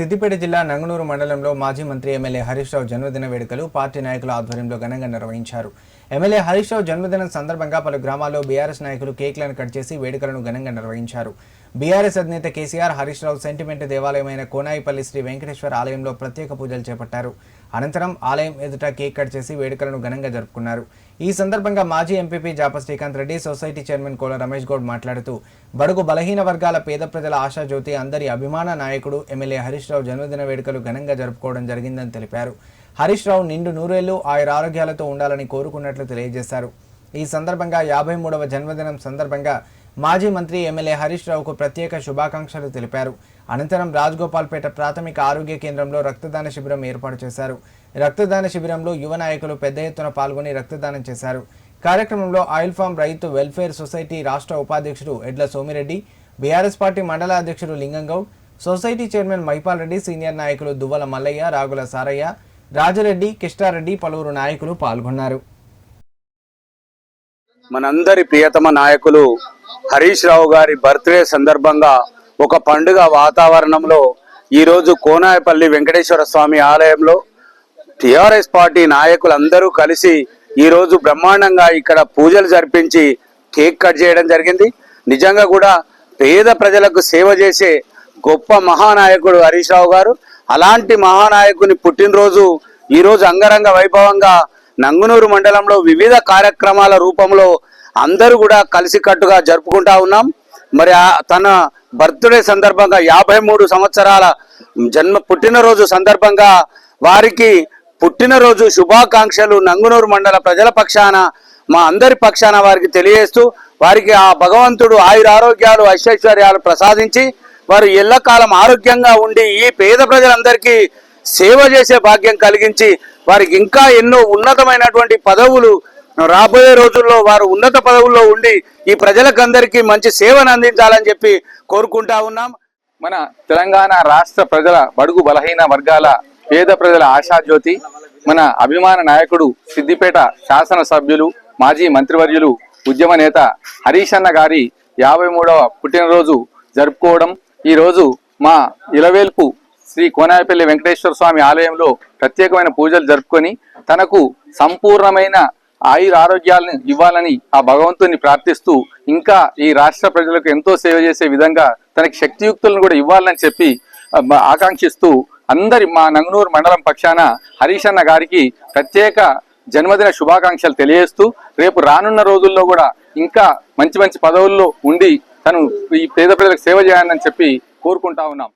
సిద్దిపేట జిల్లా నంగనూరు మండలంలో మాజీ మంత్రి ఎమ్మెల్యే హరీష్ రావు జన్మదిన వేడుకలు పార్టీ నాయకుల ఆధ్వర్యంలో ఘనంగా నిర్వహించారు. ఎమ్మెల్యే హరీష్ రావు జన్మదినం సందర్భంగా పలు గ్రామాల్లో బీఆర్ఎస్ నాయకులు కేక్లను కట్ చేసి వేడుకలను ఘనంగా నిర్వహించారు. బీఆర్ఎస్ అధినేత కేసీఆర్ హరీష్ రావు సెంటిమెంట్ దేవాలయమైన కోనాయిపల్లి శ్రీ వెంకటేశ్వర ఆలయంలో ప్రత్యేక పూజలు చేపట్టారు. అనంతరం ఆలయం ఎదుట కేక్ కట్ చేసి వేడుకలను ఘనంగా జరుపుకున్నారు. ఈ సందర్భంగా మాజీ MPP Japa Srikanth Reddy society chairman Kola Ramesh Goud మాట్లాడుతూ బడుగు బలహీన వర్గాల పేద ప్రజల ఆశాజ్యోతి అందరి అభిమాన నాయకుడు ఎమ్మెల్యే హరీష్ రావు జన్మదిన వేడుకలు ఘనంగా జరుపుకోవడం జరిగిందని తెలిపారు. హరీష్ రావు నిండు నూరేళ్ళు ఆయన ఆరోగ్యాలతో ఉండాలని కోరుకున్నట్లు తెలియజేశారు. ఈ సందర్భంగా యాభై మూడవ జన్మదినం సందర్భంగా మాజీ మంత్రి ఎమ్మెల్యే హరీష్ రావుకు ప్రత్యేక శుభాకాంక్షలు తెలిపారు. అనంతరం రాజగోపాల్పేట ప్రాథమిక ఆరోగ్య కేంద్రంలో రక్తదాన శిబిరం ఏర్పాటు చేశారు. రక్తదాన శిబిరంలో యువ నాయకులు పెద్ద ఎత్తున పాల్గొని రక్తదానం చేశారు. కార్యక్రమంలో ఆయిల్ ఫామ్ రైతు వెల్ఫేర్ సొసైటీ రాష్ట్ర ఉపాధ్యక్షుడు ఎడ్ల సోమిరెడ్డి బీఆర్ఎస్ పార్టీ మండల అధ్యక్షుడు Lingam Goud society chairman Maipal Reddy senior నాయకులు దువ్వల మల్లయ్య రాగుల సారయ్య రాజరెడ్డి కిష్టారెడ్డి పలువురు నాయకులు పాల్గొన్నారు. మనందరి ప్రియతమ నాయకులు హరీష్ రావు గారి బర్త్డే సందర్భంగా ఒక పండుగ వాతావరణంలో ఈరోజు కోనాయపల్లి వెంకటేశ్వర స్వామి ఆలయంలో టిఆర్ఎస్ పార్టీ నాయకులందరూ కలిసి ఈరోజు బ్రహ్మాండంగా ఇక్కడ పూజలు జరిపించి కేక్ కట్ చేయడం జరిగింది. నిజంగా కూడా పేద ప్రజలకు సేవ చేసే గొప్ప మహానాయకుడు హరీష్ రావు గారు. అలాంటి మహానాయకుని పుట్టినరోజు ఈరోజు అంగరంగ వైభవంగా నంగునూరు మండలంలో వివిధ కార్యక్రమాల రూపంలో అందరూ కూడా కలిసికట్టుగా జరుపుకుంటా ఉన్నాం. మరి ఆ తన బర్త్డే సందర్భంగా యాభై మూడు సంవత్సరాల జన్మ పుట్టినరోజు సందర్భంగా వారికి పుట్టినరోజు శుభాకాంక్షలు నంగునూరు మండల ప్రజల పక్షాన మా అందరి పక్షాన వారికి తెలియజేస్తూ వారికి ఆ భగవంతుడు ఆయుర ఆరోగ్యాలు ఐశ్వర్యాలు ప్రసాదించి వారు ఎల్లకాలం ఆరోగ్యంగా ఉండి ఈ పేద ప్రజలందరికీ సేవ చేసే భాగ్యం కలిగించి వారికి ఇంకా ఎన్నో ఉన్నతమైనటువంటి పదవులు రాబోయే రోజుల్లో వారు ఉన్నత పదవుల్లో ఉండి ఈ ప్రజలకందరికీ మంచి సేవను అందించాలని చెప్పి కోరుకుంటా ఉన్నాం. మన తెలంగాణ రాష్ట్ర ప్రజల బడుగు బలహీన వర్గాల పేద ప్రజల ఆశాజ్యోతి మన అభిమాన నాయకుడు సిద్దిపేట శాసనసభ్యులు మాజీ మంత్రివర్యులు ఉద్యమ నేత హరీష్ అన్న గారి యాభై మూడవ పుట్టినరోజు జరుపుకోవడం ఈరోజు మా ఇలవేల్పు శ్రీ కోనాయపల్లి వెంకటేశ్వర స్వామి ఆలయంలో ప్రత్యేకమైన పూజలు జరుపుకొని తనకు సంపూర్ణమైన ఆయుర ఆరోగ్యాలను ఇవ్వాలని ఆ భగవంతుని ప్రార్థిస్తూ ఇంకా ఈ రాష్ట్ర ప్రజలకు ఎంతో సేవ చేసే విధంగా తనకి శక్తియుక్తులను కూడా ఇవ్వాలని చెప్పి ఆకాంక్షిస్తూ అందరి మా నంగనూరు మండలం పక్షాన హరీష్ అన్న గారికి ప్రత్యేక జన్మదిన శుభాకాంక్షలు తెలియజేస్తూ రేపు రానున్న రోజుల్లో కూడా ఇంకా మంచి మంచి పదవుల్లో ఉండి తను ఈ పేద ప్రజలకు సేవ చేయాలని చెప్పి కోరుకుంటా ఉన్నాం.